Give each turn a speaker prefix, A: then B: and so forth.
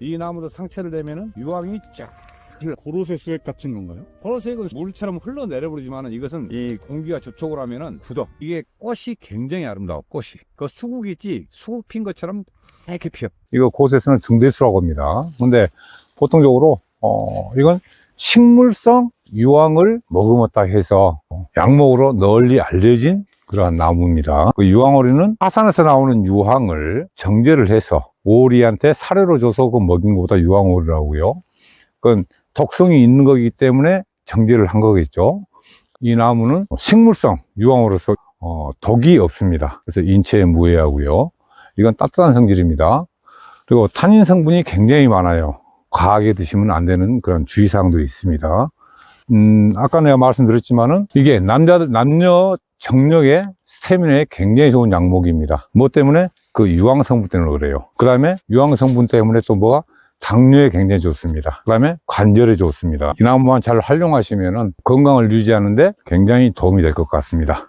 A: 이 나무도 상처를 내면은 유황이 쫙.
B: 고로쇠 수액 같은 건가요?
A: 보라색은 물처럼 흘러내려버리지만은 이것은 이 공기가 접촉을 하면은 굳어. 이게 꽃이 굉장히 아름다워. 꽃이. 그 수국 있지? 수국 핀 것처럼 이렇게 피어. 이거 곳에서는 등대수라고 합니다. 근데 보통적으로 어 이건 식물성 유황을 머금었다 해서 약목으로 널리 알려진 그러한 나무입니다. 그 유황오리는 화산에서 나오는 유황을 정제를 해서 오리한테 사료로 줘서 그 먹인 것보다 유황오리라고요. 그건 독성이 있는 거기 때문에 정제를 한 거겠죠. 이 나무는 식물성 유황으로서 어, 독이 없습니다. 그래서 인체에 무해하고요. 이건 따뜻한 성질입니다. 그리고 탄닌 성분이 굉장히 많아요. 과하게 드시면 안 되는 그런 주의사항도 있습니다. 음, 아까 내가 말씀드렸지만은 이게 남자들, 남녀 정력에 스태미나에 굉장히 좋은 약목입니다. 뭐 때문에? 그 유황 성분 때문에 그래요. 그 다음에 유황 성분 때문에 또 뭐가 당뇨에 굉장히 좋습니다. 그 다음에 관절에 좋습니다. 이 나무만 잘 활용하시면은 건강을 유지하는데 굉장히 도움이 될 것 같습니다.